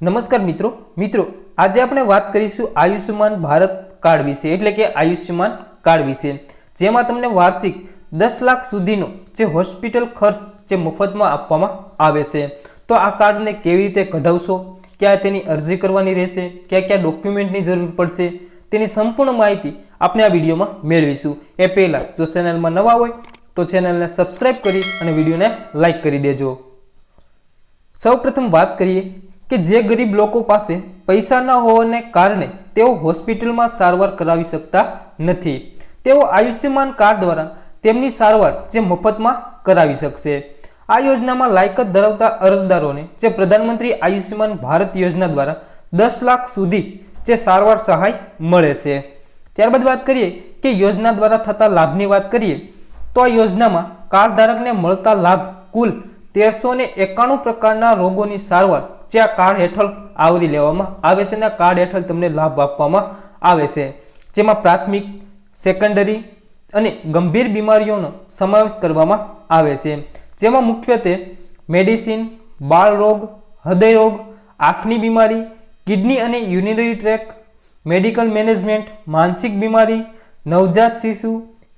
નમસ્કાર મિત્રો. મિત્રો, આજે આપણે વાત કરીશું આયુષ્યમાન ભારત કાર્ડ વિશે, એટલે કે આયુષ્યમાન કાર્ડ વિશે. જેમાં તમને વાર્ષિક દસ લાખ સુધીનો જે હોસ્પિટલ ખર્ચ જે મફતમાં આપવામાં આવે છે. તો આ કાર્ડને કેવી રીતે કઢાવશો? ક્યાં તેની અરજી કરવાની રહેશે? ક્યાં ક્યાં ડોક્યુમેન્ટની જરૂર પડશે? તેની સંપૂર્ણ માહિતી આપણે આ વિડીયોમાં મેળવીશું. એ પહેલાં જો ચેનલમાં નવા હોય, તો ચેનલને સબસ્ક્રાઈબ કરી અને વિડીયોને લાઇક કરી દેજો. સૌપ્રથમ વાત કરીએ કે જે ગરીબ લોકો પાસે પૈસા ન હોવાને કારણે તેઓ હોસ્પિટલમાં સારવાર કરાવી શકતા નથી. તેઓ આયુષ્યમાન કાર્ડ દ્વારા તેમની સારવાર જે મફતમાં કરાવી શકશે. આ યોજનામાં લાયકત ધરાવતા અરજદારોને જે પ્રધાનમંત્રી આયુષ્યમાન ભારત યોજના દ્વારા દસ લાખ સુધી જે સારવાર સહાય મળે છે. ત્યારબાદ વાત કરીએ કે યોજના દ્વારા થતા લાભની વાત કરીએ, તો આ યોજનામાં કાર્ડ ધારકને મળતા લાભ કુલ તેરસો ને એકાણું પ્રકારના રોગોની સારવાર જે આ કાર્ડ હેઠળ આવરી લેવામાં આવે છે અને કાર્ડ હેઠળ તમને લાભ આપવામાં આવે છે. જેમાં પ્રાથમિક સેકન્ડરી અને ગંભીર બીમારીઓનો સમાવેશ કરવામાં આવે છે. જેમાં મુખ્યત્વે મેડિસિન બાળરોગ હૃદયરોગ આંખની બીમારી, કિડની અને યુનિનરી ટ્રેક મેડિકલ મેનેજમેન્ટ માનસિક બીમારી, નવજાત શિશુ,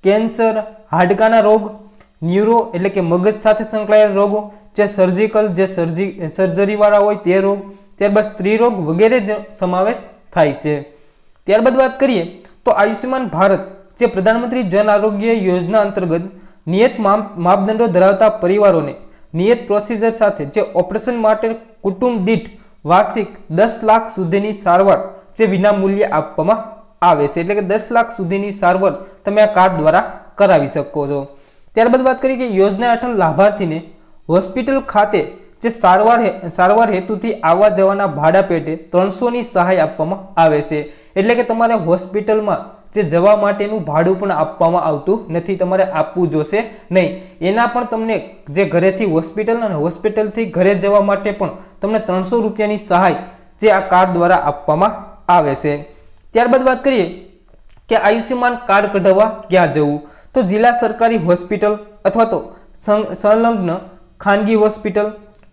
કેન્સર, હાડકાના રોગ ન્યુરો એટલે કે મગજ સાથે સંકળાયેલ રોગો, જે સર્જિકલ જે સર્જી સર્જરીવાળા હોય તે રોગ, ત્યારબાદ સ્ત્રી રોગ વગેરે સમાવેશ થાય છે. ત્યારબાદ વાત કરીએ તો આયુષ્યમાન ભારત, જે પ્રધાનમંત્રી જન આરોગ્ય યોજના અંતર્ગત નિયત માપ- માપદંડો ધરાવતા પરિવારોને નિયત પ્રોસિજર સાથે જે ઓપરેશન માટે કુટુંબ દીઠ વાર્ષિક દસ લાખ સુધીની સારવાર જે વિનામૂલ્યે આપવામાં આવે છે. એટલે કે દસ લાખ સુધીની સારવાર તમે આ કાર્ડ દ્વારા કરાવી શકો છો. ત્યારબાદ વાત કરીએ કે યોજના હેઠળ લાભાર્થીને હોસ્પિટલ ખાતે જે સારવાર સારવાર હેતુથી આવવા જવાના ભાડા પેટે ત્રણસોની સહાય આપવામાં આવે છે. એટલે કે તમારે હોસ્પિટલમાં જે જવા માટેનું ભાડું પણ આપવામાં આવતું નથી, તમારે આપવું જોશે નહીં. એના પણ તમને જે ઘરેથી હોસ્પિટલ અને હોસ્પિટલથી ઘરે જવા માટે પણ તમને ત્રણસો રૂપિયાની સહાય જે આ કાર્ડ દ્વારા આપવામાં આવે છે. ત્યારબાદ વાત કરીએ કે આયુષ્યમાન કાર્ડ કઢાવવા ક્યાં જવું? તો જિલ્લા સરકારી હોસ્પિટલ અથવા તો સંલગ્ન ખાનગી હોસ્પિટલ,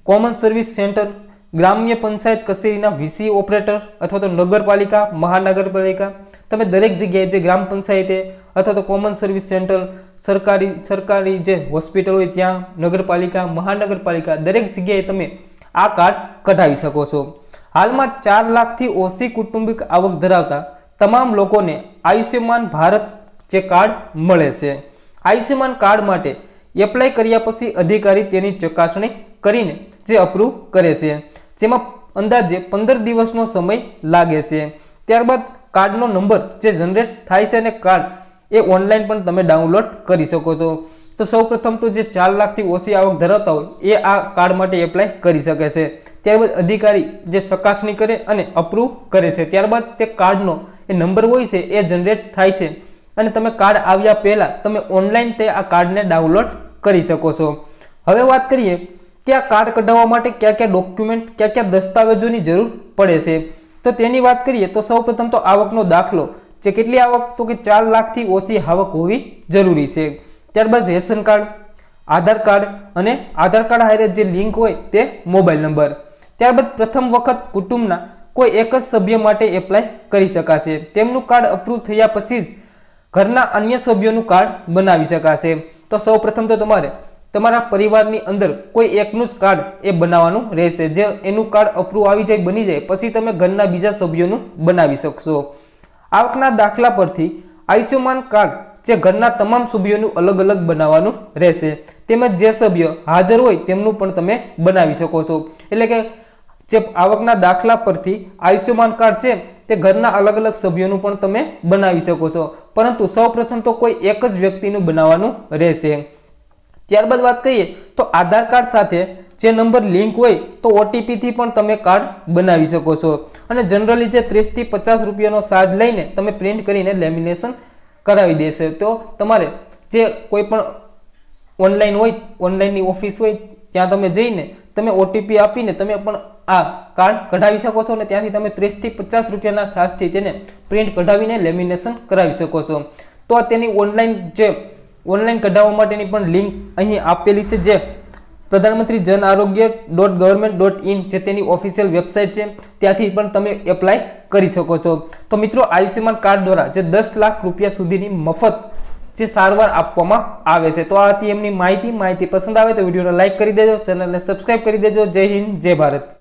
કોમન સર્વિસ સેન્ટર, ગ્રામ્ય પંચાયત કચેરીના વીસી ઓપરેટર અથવા તો નગરપાલિકા, મહાનગરપાલિકા, તમે દરેક જગ્યાએ જે ગ્રામ પંચાયતે અથવા તો કોમન સર્વિસ સેન્ટર, સરકારી સરકારી જે હોસ્પિટલ હોય ત્યાં, નગરપાલિકા, મહાનગરપાલિકા, દરેક જગ્યાએ તમે આ કાર્ડ કઢાવી શકો છો. હાલમાં ચાર લાખથી ઓછી કુટુંબિક આવક ધરાવતા તમામ લોકોને આયુષ્યમાન ભારત જે કાર્ડ મળે છે. આયુષ્યમાન કાર્ડ માટે એપ્લાય કર્યા પછી અધિકારી તેની ચકાસણી કરીને જે અપ્રૂવ કરે છે. જેમાં અંદાજે પંદર દિવસનો સમય લાગે છે. ત્યારબાદ કાર્ડનો નંબર જે જનરેટ થાય છે અને કાર્ડ એ ઓનલાઈન પણ તમે ડાઉનલોડ કરી શકો છો. તો સૌપ્રથમ તો જે ચાર લાખથી ઓછી આવક ધરાવતા હોય એ આ કાર્ડ માટે એપ્લાય કરી શકે છે. ત્યારબાદ અધિકારી જે ચકાસણી કરે અને અપ્રૂવ કરે છે. ત્યારબાદ તે કાર્ડનો એ નંબર હોય છે એ જનરેટ થાય છે. અને તમે કાર્ડ આવ્યા પહેલાં તમે ઓનલાઈન તે આ કાર્ડને ડાઉનલોડ કરી શકો છો. હવે વાત કરીએ કે આ કાર્ડ કઢાવવા માટે કયા કયા ડોક્યુમેન્ટ કયા કયા દસ્તાવેજોની જરૂર પડે છે. તો તેની વાત કરીએ તો સૌપ્રથમ તો આવકનો દાખલો જે કેટલી આવક? તો કે ચાર લાખથી ઓછી આવક હોવી જરૂરી છે. ત્યારબાદ રેશન કાર્ડ, આધાર કાર્ડ અને આધાર કાર્ડ હારે જે લિંક હોય તે મોબાઈલ નંબર. ત્યારબાદ પ્રથમ વખત કુટુંબના કોઈ એક જ સભ્ય માટે એપ્લાય કરી શકાશે. તેમનું કાર્ડ અપ્રૂવ થયા પછી જ ઘરના અન્ય સભ્યોનું કાર્ડ બનાવી શકાશે. તો સૌ પ્રથમ તો તમારે તમારા પરિવારની અંદર કોઈ એકનું જ કાર્ડ એ બનાવવાનું રહેશે. જે એનું કાર્ડ અપ્રૂવ આવી જાય, બની જાય, પછી તમે ઘરના બીજા સભ્યોનું બનાવી શકશો. આવકના દાખલા પરથી આયુષ્યમાન કાર્ડ જે ઘરના તમામ સભ્યોનું અલગ અલગ બનાવવાનું રહેશે. તેમજ જે સભ્ય હાજર હોય તેમનું પણ તમે બનાવી શકો છો. એટલે કે જે આવકના દાખલા પરથી આયુષ્યમાન કાર્ડ છે તે ઘરના અલગ અલગ સભ્યોનું પણ તમે બનાવી શકો છો. પરંતુ સૌપ્રથમ તો કોઈ એક જ વ્યક્તિનું બનાવવાનું રહેશે. ત્યારબાદ વાત કરીએ તો આધાર કાર્ડ સાથે જે નંબર લિંક હોય તો ઓટીપીથી પણ તમે કાર્ડ બનાવી શકો છો. અને જનરલી જે ત્રીસથી પચાસ રૂપિયાનો ચાર્જ લઈને તમે પ્રિન્ટ કરીને લેમિનેશન કરાવી દેશે. તો તમારે જે કોઈ પણ ઓનલાઈન હોય ઓનલાઈનની ઓફિસ હોય, ત્યાં તમે જઈને તમે ઓટીપી આપીને તમે પણ આ કાર્ડ કઢાવી શકો છો અને ત્યાંથી તમે ત્રીસથી પચાસ રૂપિયાના ચાર્જથી તેને પ્રિન્ટ કઢાવીને લેમિનેશન કરાવી શકો છો. તો તેની ઓનલાઈન જે ઓનલાઈન કઢાવવા માટેની પણ લિંક અહીં આપેલી છે જે પ્રધાનમંત્રી જન આરોગ્ય ડોટ ગવર્મેન્ટ ડોટ ઇન જે તેની ઓફિશિયલ વેબસાઇટ છે, ત્યાંથી પણ તમે એપ્લાય કરી શકો છો. તો મિત્રો, આયુષ્યમાન કાર્ડ દ્વારા જે દસ લાખ રૂપિયા સુધીની મફત જે સારવાર આપવામાં આવે છે, તો આ હતી એમની માહિતી. માહિતી પસંદ આવે તો વિડીયોને લાઇક કરી દેજો ચેનલને સબસ્ક્રાઇબ કરી દેજો. જય હિન્દ, જય ભારત.